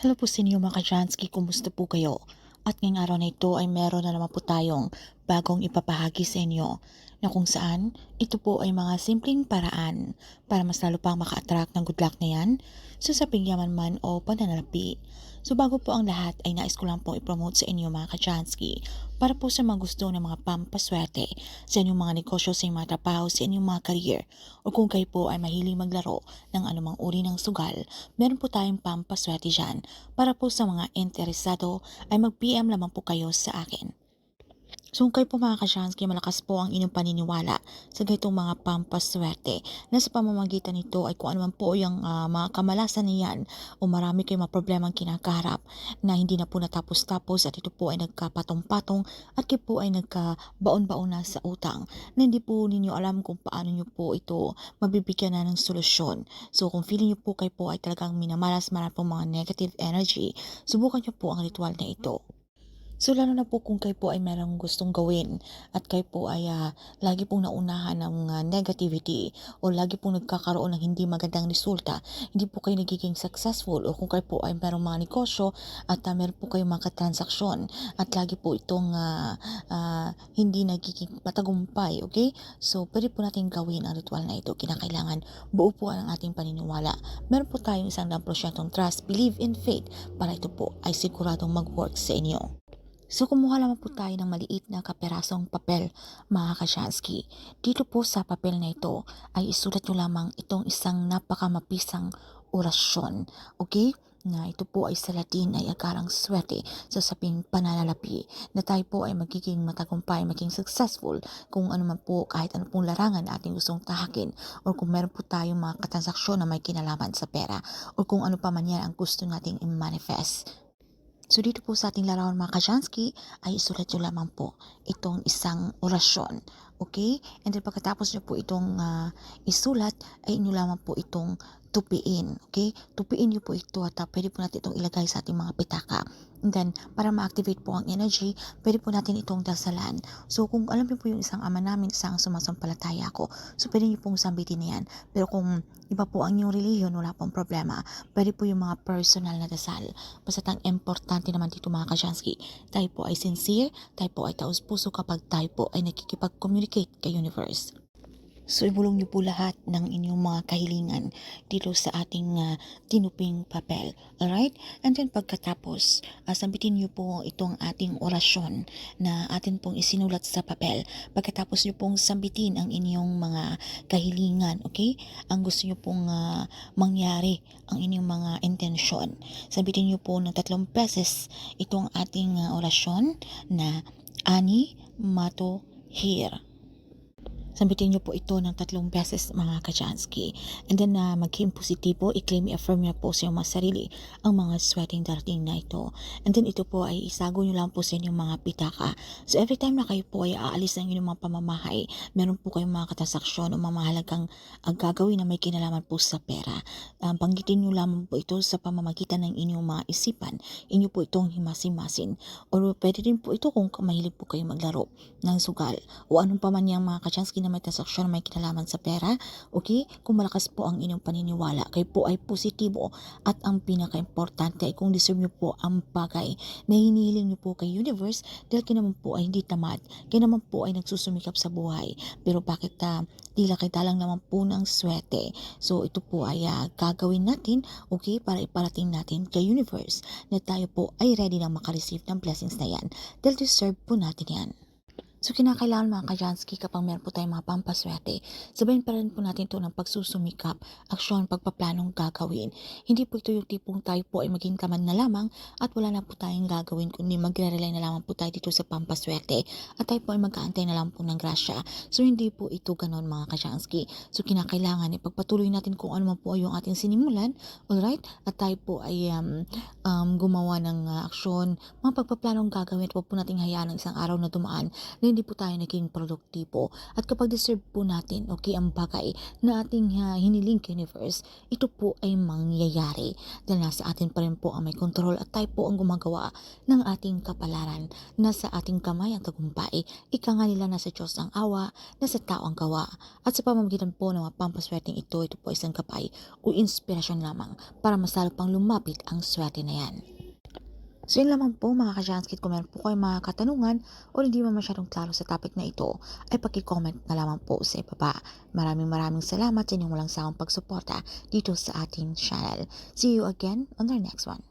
Hello po sa inyo mga Kajansky, kumusta po kayo? At ngayong araw na ito ay meron na naman po tayong bagong ipapahagi sa inyo na kung saan ito po ay mga simpleng paraan para mas lalo pang maka-attract ng good luck na yan sa saping man o pananalapi. So bago po ang lahat ay nais ko lang pong ipromote sa inyo mga Kajansky para po sa mga gusto ng mga pampaswerte sa inyong mga negosyo, sa inyong mga trabaho, sa inyong mga career o kung kayo po ay mahiling maglaro ng anumang uri ng sugal, meron po tayong pampaswerte dyan para po sa mga interesado ay mag-PM lamang po kayo sa akin. Kayo po mga kasyansky, malakas po ang inyong paniniwala sa ganitong mga pampaswerte na sa pamamagitan nito ay kung ano man po yung ah, mga kamalasan niyan o marami kayong mga problemang kinakaharap na hindi na po natapos-tapos at ito po ay nagkapatong-patong at kayo po ay nagkabaon-baon na sa utang na hindi po ninyo alam kung paano nyo po ito mabibigyan na ng solusyon. So kung feeling nyo po kayo po ay talagang minamalas marami pong mga negative energy, subukan nyo po ang ritual na ito. So lalo na po kung kayo po ay merong gustong gawin at kayo po ay ah, lagi pong naunahan ng ah, negativity o lagi pong nagkakaroon ng hindi magandang resulta, hindi po kayo nagiging successful o kung kayo po ay merong mga negosyo at ah, meron po kayong mga transaksyon at lagi po itong ah, ah, hindi nagiging matagumpay, okay? So pwede po natin gawin ang ritual na ito. Kinakailangan buo po ang ating paniniwala. Meron po tayong isang daang porsyentong trust, believe in faith para ito po ay siguradong mag-work sa inyo. So kumuha lamang po tayo ng maliit na kaperasong papel mga kasyansky. Dito po sa papel na ito ay isulat nyo lamang itong isang napakamapisang orasyon. Okay? Na ito po ay sa Latin ay agarang swerte sa saping pananalapi na tayo po ay magiging matagumpay, maging successful kung ano man po kahit ano pong larangan na ating gustong tahakin o kung meron po tayong mga katransaksyon na may kinalaman sa pera o kung ano pa man yan ang gusto nating i-manifest. So dito po sa ating larawan mga Kajansky ay isulat nyo lamang po itong isang orasyon. Okay? And then pagkatapos nyo po itong ah, isulat ay inyo lamang po itong tupiin. Okay? Tupiin nyo po ito at ah, pwede po natin itong ilagay sa ating mga pitaka. And then para ma-activate po ang energy, pwede po natin itong dasalan. So kung alam niyo po yung isang ama namin, isang sumasampalataya ako, so pwede niyo pong sambitin na yan. Pero kung iba po ang inyong reliyon, wala pong problema. Pwede po yung mga personal na dasal. Basta ang importante naman dito mga kasyansky, tayo po ay sincere, tayo po ay taos puso kapag tayo po ay nakikipag-communicate kay universe. So ibulong niyo po lahat ng inyong mga kahilingan dito sa ating ah, tinuping papel. Alright? And then pagkatapos, uh, sambitin niyo po itong ating orasyon na atin pong isinulat sa papel. Pagkatapos niyo pong sambitin ang inyong mga kahilingan, okay? Ang gusto niyo pong ah, mangyari, ang inyong mga intensyon. Sambitin niyo po ng tatlong beses itong ating ah, orasyon na Ani Mato Here. Sambitin niyo po ito ng tatlong beses mga kajansky. And then na maging positibo, i-claim, i-affirm niyo po sa iyong mga sarili ang mga sweating darating na ito. And then ito po ay isago niyo lang po sa inyong mga pitaka. So every time na kayo po ay aalis ng inyong mga pamamahay, meron po kayong mga katrasaksyon o mga mahalagang ang gagawin na may kinalaman po sa pera. Um, banggitin niyo lamang po ito sa pamamagitan ng inyong mga isipan. Inyo po itong himasimasin. O pwede din po ito kung mahilig po kayo maglaro ng sugal o anong pa man yung mga kachansky na may transaksyon na may kinalaman sa pera, okay? Kung malakas po ang inyong paniniwala, kayo po ay positibo at ang pinaka-importante ay kung deserve nyo po ang bagay na hinihiling nyo po kay universe dahil kayo naman po ay hindi tamad, kayo naman po ay nagsusumikap sa buhay. Pero bakit uh, tila kay dalang naman po ng swerte? So ito po ay ah, gagawin natin, okay, para iparating natin kay universe na tayo po ay ready na makareceive ng blessings na yan dahil deserve po natin yan. So kinakailangan mga kajansky kapag meron po tayong mga pampaswerte, sabayin pa rin po natin ito ng pagsusumikap, aksyon, pagpaplanong gagawin. Hindi po ito yung tipong tayo po ay maging tamad na lamang at wala na po tayong gagawin kundi magre-rely na lamang po tayo dito sa pampaswerte at tayo po ay mag-aantay na lang po ng grasya. So hindi po ito ganon mga kajansky. So kinakailangan ipagpatuloy natin kung ano man po yung ating sinimulan, alright? At tayo po ay um, um, gumawa ng uh, aksyon, mga pagpaplanong gagawin at huwag po nating hayaan ng isang araw na dumaan hindi po tayo naging produktibo. At kapag deserve po natin, okay, ang bagay na ating ah, hiniling universe, ito po ay mangyayari. Dahil nasa atin pa rin po ang may kontrol at tayo po ang gumagawa ng ating kapalaran. Nasa ating kamay ang tagumpay. Ika nga nila nasa Diyos ang awa, nasa tao ang gawa. At sa pamamagitan po ng mga pampaswerteng ito, ito po isang kapay o inspirasyon lamang para mas lalo pang lumapit ang swerte na yan. So yun lamang po mga ka-Janskit, kung meron po kayong mga katanungan o hindi man masyadong klaro sa topic na ito, ay paki-comment na lamang po sa ibaba. Maraming maraming salamat sa inyong walang sawang pagsuporta dito sa ating channel. See you again on our next one.